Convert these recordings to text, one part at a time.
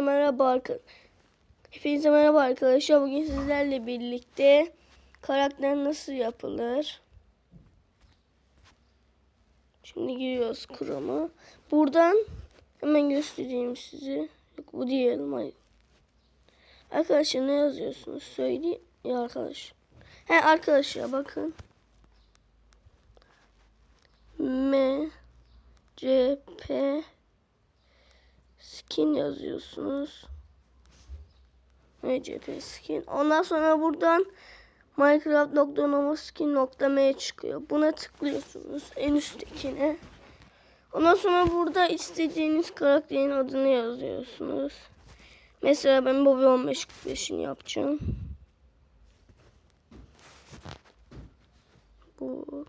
Merhaba. Hepinize merhaba arkadaşlar. Bugün sizlerle birlikte karakter nasıl yapılır? Şimdi giriyoruz Chrome'a. Buradan hemen göstereyim size. Yok bu diyelim hayır. Arkadaşlar ne yazıyorsunuz? Söyleyeyim ya arkadaş. He arkadaşlar bakın. M C P skin yazıyorsunuz. MCP skin. Ondan sonra buradan minecraft.nomaskin.m çıkıyor. Buna tıklıyorsunuz en üsttekine. Ondan sonra burada istediğiniz karakterin adını yazıyorsunuz. Mesela ben Bobby 1545'ini yapacağım. Bu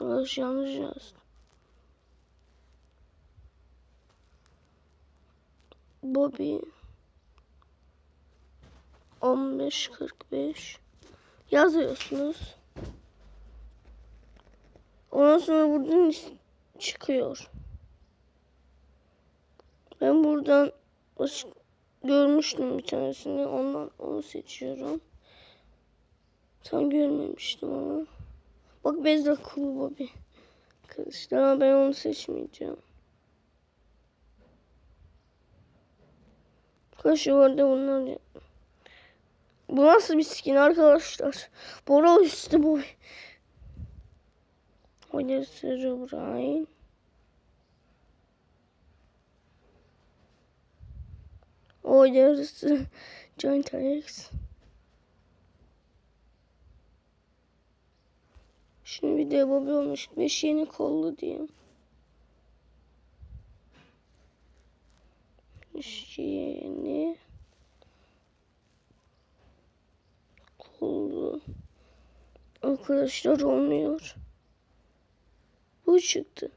Yanlış yanlış. Bobby 1545 yazıyorsunuz. Ondan sonra buradan çıkıyor. Ben buradan görmüştüm bir tanesini. Ondan onu seçiyorum. Tam görmemiştim ama. Bak Bezra Kulu Bobby. Arkadaşlar ben onu seçmeyeceğim. Arkadaşlar orada bunlar Bu nasıl bir skin arkadaşlar? Bora üstü boy. Oynar Cerebrine. Oynar Giant Alex. Şimdi bir de Bobby olmuş. Beş yeni kollu diyeyim. Yeni kollu. Arkadaşlar olmuyor. Bu çıktı.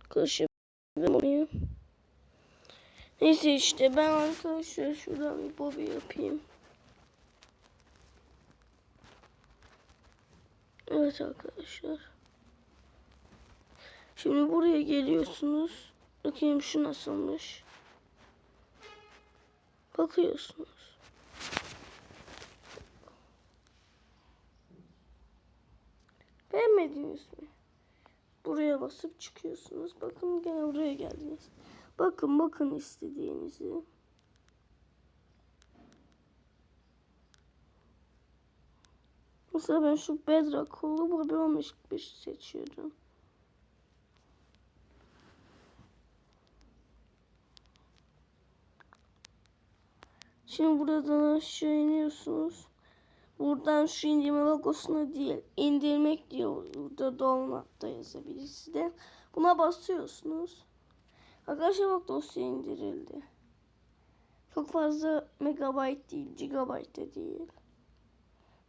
Arkadaşlar olmuyor. Neyse işte ben arkadaşlar şuradan bir Bobby yapayım. Evet arkadaşlar. Şimdi buraya geliyorsunuz. Bakayım şu nasılmış. Bakıyorsunuz. Beğenmediniz mi? Buraya basıp çıkıyorsunuz. Bakın gene buraya geldiniz. Bakın bakın istediğinizi. Mesela ben şu Bedrock kolu Bobby 15 seçiyorum. Şimdi buradan aşağı iniyorsunuz. Buradan şu indirme logosuna değil, indirmek diyor. Burada dolmakta yazabilir de. Buna basıyorsunuz. Arkadaşlar bak dosya indirildi. Çok fazla megabayt değil, gigabayt de değil.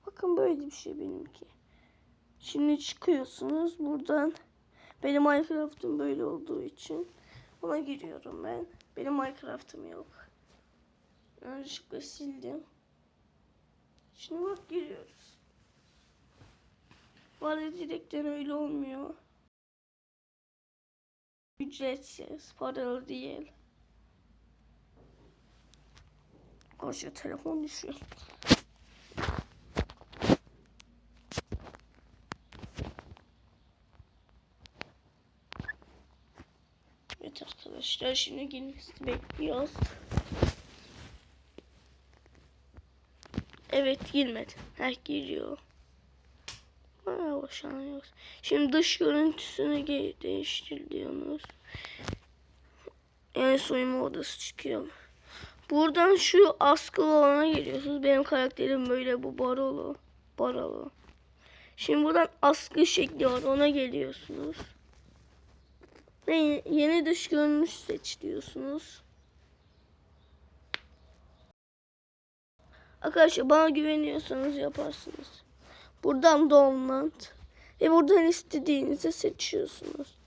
Bakın böyle bir şey benimki. Şimdi çıkıyorsunuz buradan. Benim Minecraft'ım böyle olduğu için buna giriyorum ben. Benim Minecraft'ım yok. Yanlışlıkla sildim. Şimdi bak giriyoruz. Bu arada direkten öyle olmuyor. Ücretsiz, paralı değil. Koşuyor telefon düşüyor. Evet arkadaşlar şimdi girmesini bekliyoruz. Evet girmedi. Heh giriyor. Bana boşanıyoruz. Şimdi dış görüntüsünü değiştir diyorsunuz. Yani soyunma odası çıkıyor. Buradan şu askılı olana geliyorsunuz. Benim karakterim böyle bu barolo. Barolo. Şimdi buradan askı şekli var ona geliyorsunuz. Ve yeni dış görünüş seç diyorsunuz. Arkadaşlar bana güveniyorsanız yaparsınız. Buradan download ve buradan istediğinizi seçiyorsunuz.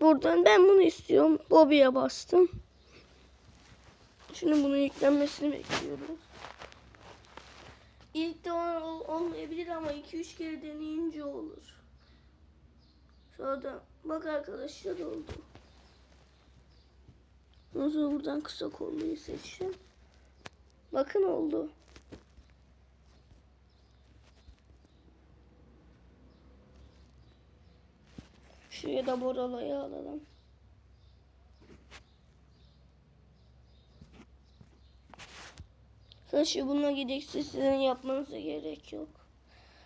Buradan ben bunu istiyorum. Bobby'ye bastım. Şimdi bunun yüklenmesini bekliyoruz. İlk de ol- olmayabilir ama 2-3 kere deneyince olur. Sonra da bak arkadaşlar oldu. Ondan sonra buradan kısa kolluyu seçtim. Bakın oldu. Şuraya da boralayı alalım. Saçı bununla gidecekse sizin yapmanıza gerek yok.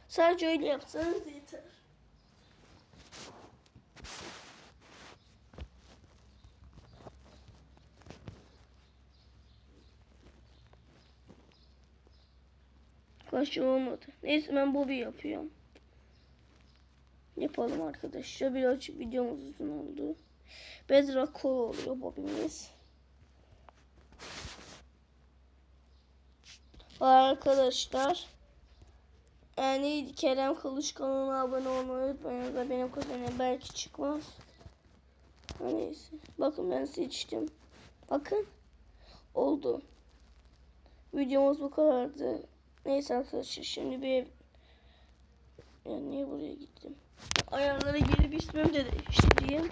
Sadece öyle yapsanız yeter. Kaşı olmadı. Neyse ben Bobby yapıyorum. Yapalım arkadaşlar. Birazcık videomuz uzun oldu. Bedrock kol oluyor Bobby'miz. Arkadaşlar. Yani Kerem Kılıç kanalına abone olmayı unutmayın. Da benim kuzenim belki çıkmaz. Neyse. Bakın ben seçtim. Bakın. Oldu. Videomuz bu kadardı. Neyse arkadaşlar şimdi bir. Ya niye buraya gittim? Ayarlara gelip ismimi de değiştireyim.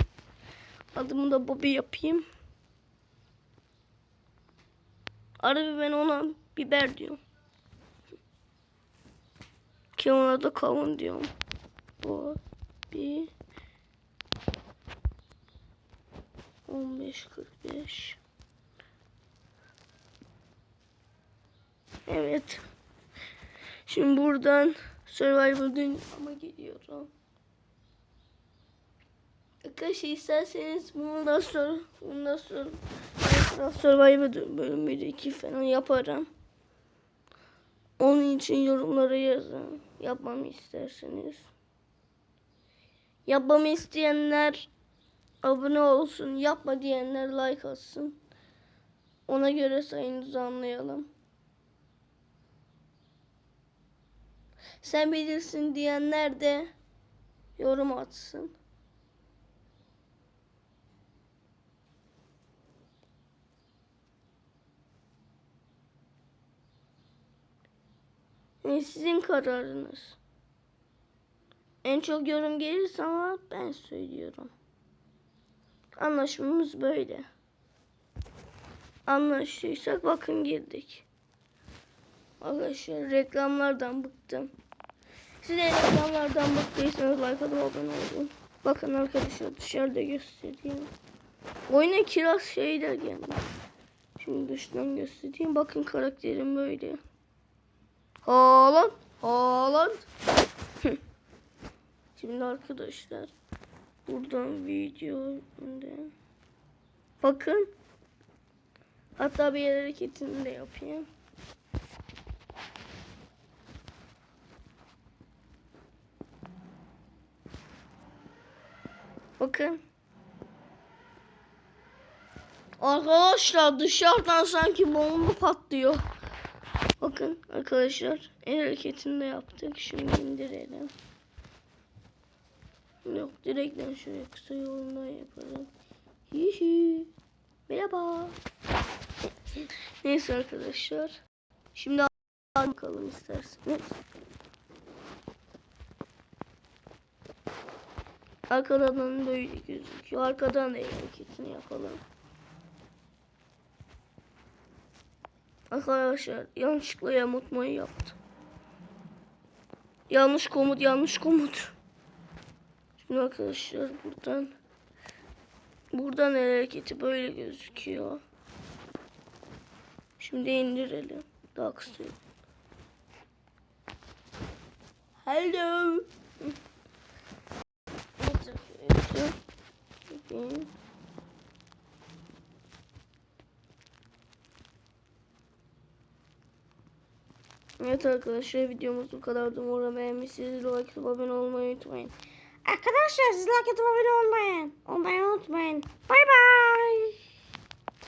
Adımı da Bobby yapayım. Arada ben ona biber diyorum. Ki ona da kavun diyorum. Bu bir 15 45 Evet. Şimdi buradan Survivor dünyama geliyorum. Arkadaşlar isterseniz bundan sonra bundan sonra Minecraft Survivor bölüm 1 2 falan yaparım. Onun için yorumlara yazın. Yapmamı isterseniz. Yapmamı isteyenler abone olsun. Yapma diyenler like atsın. Ona göre sayınızı anlayalım. Sen bilirsin diyenler de yorum atsın. Yani sizin kararınız. En çok yorum gelirse ama ben söylüyorum. Anlaşmamız böyle. Anlaştıysak bakın girdik. Arkadaşlar reklamlardan bıktım. Siz de reklamlardan bıktıysanız like atıp abone olun. Bakın arkadaşlar dışarıda göstereyim. Oyuna kiraz şeyler gelmiş. Şimdi dıştan göstereyim. Bakın karakterim böyle. Haaland. Haaland. Şimdi arkadaşlar buradan video. Bakın. Hatta bir hareketini de yapayım. Bakın. Arkadaşlar dışarıdan sanki bomba patlıyor. Bakın arkadaşlar el hareketini de yaptık. Şimdi indirelim. Yok direkten şuraya kısa yolundan yapalım. Hihi. Merhaba. Neyse arkadaşlar. Şimdi bakalım isterseniz. Arkadan böyle gözüküyor. Arkadan da hareketini yapalım. Arkadaşlar yanlışlıkla yamutmayı yaptım. Yanlış komut, yanlış komut. Şimdi arkadaşlar buradan buradan el hareketi böyle gözüküyor. Şimdi indirelim. Daha kısa. Hello. Neyse, şöyle yapayım. Evet arkadaşlar videomuz bu kadardı. Umarım beğenmişsiniz. Like atıp abone olmayı unutmayın. Arkadaşlar siz like atıp abone olmayın. Olmayı unutmayın. Bay bay.